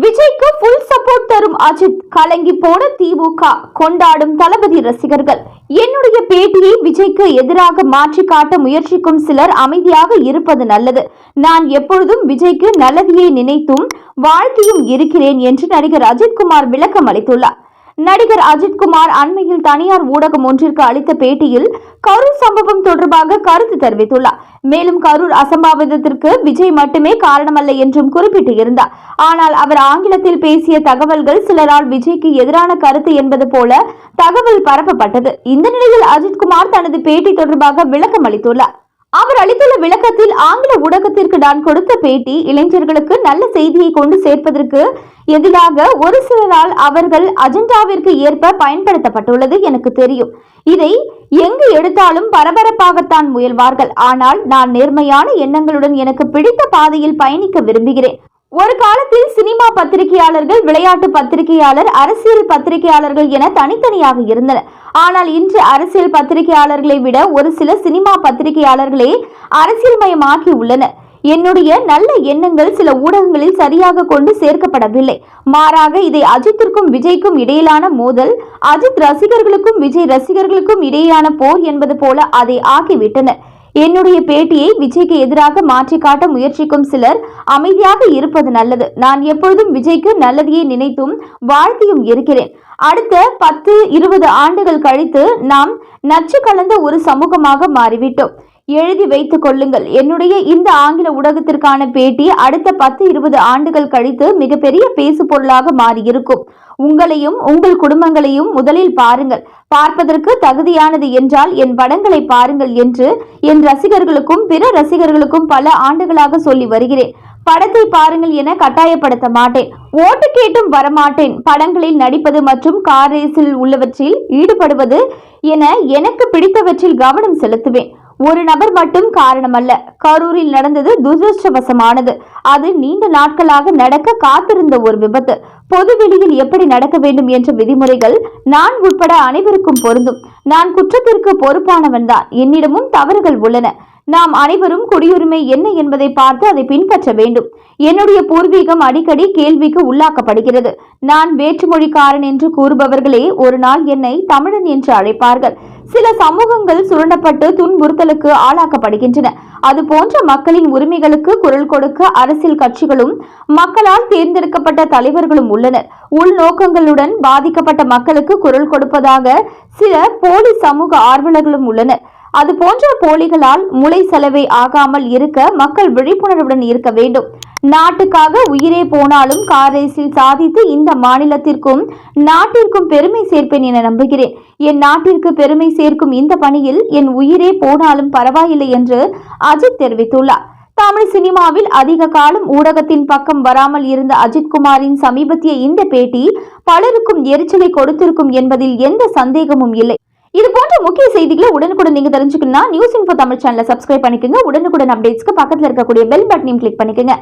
விஜய்க்கு full support தரும் அஜித். கலங்கி போன திமுக கொண்டாடும் தளபதி ரசிகர்கள். என்னுடைய பேட்டியை விஜய்க்கு எதிராக மாற்றி காட்ட முயற்சிக்கும் சிலர் அமைதியாக இருப்பது நல்லது. நான் எப்பொழுதும் விஜய்க்கு நல்லதையே நினைத்தும் வாழ்க்கையும் இருக்கிறேன் என்று நடிகர் அஜித்குமார் விளக்கம் அளித்துள்ளார். நடிகர் அஜித்குமார் அண்மையில் தனியார் ஊடகம் ஒன்றிற்கு அளித்த பேட்டியில் கரூர் சம்பவம் தொடர்பாக கருத்து தெரிவித்துள்ளார். மேலும் கரூர் அசம்பாவிதத்திற்கு விஜய் மட்டுமே காரணமல்ல என்றும் குறிப்பிட்டு இருந்தார் ஆனால் அவர் ஆங்கிலத்தில் பேசிய தகவல்கள் சிலரால் விஜய்க்கு எதிரான கருத்து என்பது போல தகவல் பரப்பப்பட்டது. இந்த நிலையில் அஜித்குமார் தனது பேட்டி தொடர்பாக விளக்கம் அளித்துள்ளார் அவர் அளித்துள்ள விளக்கத்தில் ஆங்கில ஊடகத்திற்கு நான் கொடுத்த பேட்டி இளைஞர்களுக்கு நல்ல செய்தியை கொண்டு சேர்ப்பதற்கு எதிராக ஒரு சிலரால் அவர்கள் அஜெண்டாவிற்கு ஏற்ப பயன்படுத்தப்பட்டுள்ளது எனக்கு தெரியும். இதை எங்கு எடுத்தாலும் பரபரப்பாகத்தான் முயல்வார்கள். ஆனால் நான் நேர்மையான எண்ணங்களுடன் எனக்கு பிடித்த பாதையில் பயணிக்க விரும்புகிறேன். ஒரு காலத்தில் சினிமா பத்திரிகையாளர்கள் விளையாட்டு பத்திரிகையாளர் அரசியல் பத்திரிகையாளர்கள் என தனித்தனியாக இருந்தனர். ஆனால் இன்று அரசியல் பத்திரிகையாளர்களை விட ஒரு சில சினிமா பத்திரிகையாளர்களே அரசியல்மயமாக்கி உள்ளனர். என்னுடைய நல்ல எண்ணங்கள் சில ஊடகங்களில் சரியாக கொண்டு சேர்க்கப்படவில்லை. மாறாக இதை அஜித்திற்கும் விஜய்க்கும் இடையிலான மோதல் அஜித் ரசிகர்களுக்கும் விஜய் ரசிகர்களுக்கும் இடையிலான போர் என்பது போல அதை ஆக்கிவிட்டனர். என்னுடைய பேட்டியை விஜய்க்கு எதிராக மாற்றி காட்ட முயற்சிக்கும் சிலர் அமைதியாக இருப்பது நல்லது. நான் எப்பொழுதும் விஜய்க்கு நல்லதையே நினைத்தும் வாழ்த்தியும் இருக்கிறேன். அடுத்த பத்து இருபது ஆண்டுகள் கழித்து நாம் நச்சு கலந்த ஒரு சமூகமாக மாறிவிட்டோம். எழுதி வைத்துக் கொள்ளுங்கள். என்னுடைய இந்த ஆங்கில ஊடகத்திற்கான பேட்டி அடுத்த பத்து இருபது ஆண்டுகள் கழித்து மிகப்பெரிய பேசு பொருளாக மாறியிருக்கும். உங்களையும் உங்கள் குடும்பங்களையும் முதலில் பாருங்கள். பார்ப்பதற்கு தகுதியானது என்றால் என் படங்களை பாருங்கள் என்று என் ரசிகர்களுக்கும் பிற ரசிகர்களுக்கும் பல ஆண்டுகளாக சொல்லி வருகிறேன். படத்தை பாருங்கள் என கட்டாயப்படுத்த மாட்டேன். ஓட்டு கேட்டும் வரமாட்டேன். படங்களில் நடிப்பது மற்றும் கார் ரேஸில் உள்ளவற்றில் ஈடுபடுவது என எனக்கு பிடித்தவற்றில் கவனம் செலுத்துவேன். ஒரு நபர் மட்டும் காரணமல்ல. கரூரில் நடந்தது துரதிருஷ்டவசமானது. அது நீண்ட நாட்களாக நடக்க காத்திருந்த ஒரு விபத்து. பொது வெளியில் எப்படி நடக்க வேண்டும் என்ற விதிமுறைகள் நான் உட்பட அனைவருக்கும் பொருந்தும். நான் குற்றத்திற்கு பொறுப்பானவன் தான். என்னிடமும் தவறுகள் உள்ளன. நாம் அனைவரும் குடியுரிமை என்ன என்பதை பார்த்து அதை பின்பற்ற வேண்டும். என்னுடைய பூர்வீகம் அடிக்கடி கேள்விக்கு உள்ளாக்கப்படுகிறது. நான் வேற்றுமொழிக்காரன் என்று கூறுபவர்களே ஒரு நாள் என்னை தமிழன் என்று அழைப்பார்கள். சில சமூகங்கள் சுரண்டப்பட்டு துன்புறுத்தலுக்கு ஆளாக்கப்படுகின்றன. அது போன்ற மக்களின் உரிமைகளுக்கு குரல் கொடுக்க அரசியல் கட்சிகளும் மக்களால் தேர்ந்தெடுக்கப்பட்ட தலைவர்களும் உள்ளனர். உள்நோக்கங்களுடன் பாதிக்கப்பட்ட மக்களுக்கு குரல் கொடுப்பதாக சில போலி சமூக ஆர்வலர்களும் உள்ளனர். அது போன்ற போலிகளால் முளை செலவை ஆகாமல் இருக்க மக்கள் விழிப்புணர்வுடன் இருக்க வேண்டும். நாட்டுக்காக உயிரே போனாலும் கார் ரேஸில் சாதித்து இந்த மாநிலத்திற்கும் நாட்டிற்கும் பெருமை சேர்ப்பேன் என நம்புகிறேன். என் நாட்டிற்கு பெருமை சேர்க்கும் இந்த பணியில் என் உயிரே போனாலும் பரவாயில்லை என்று அஜித் தெரிவித்துள்ளார். தமிழ் சினிமாவில் அதிக காலம் ஊடகத்தின் பக்கம் வராமல் இருந்த அஜித்குமாரின் சமீபத்திய இந்த பேட்டி பலருக்கும் எரிச்சலை கொடுத்திருக்கும் என்பதில் எந்த சந்தேகமும் இல்லை. இது போன்ற முக்கிய செய்திகளை உடனுக்குடன் நீங்க தெரிஞ்சுக்கணும்னா நியூஸ் இன்ஃபோ தமிழ் சேனலை சப்ஸ்கிரைப் பண்ணிக்கோங்க. உடனுக்குடன் அப்டேட்ஸ்க்கு பக்கத்தில் இருக்கக்கூடிய பெல் பட்டனையும் கிளிக் பண்ணிக்கோங்க.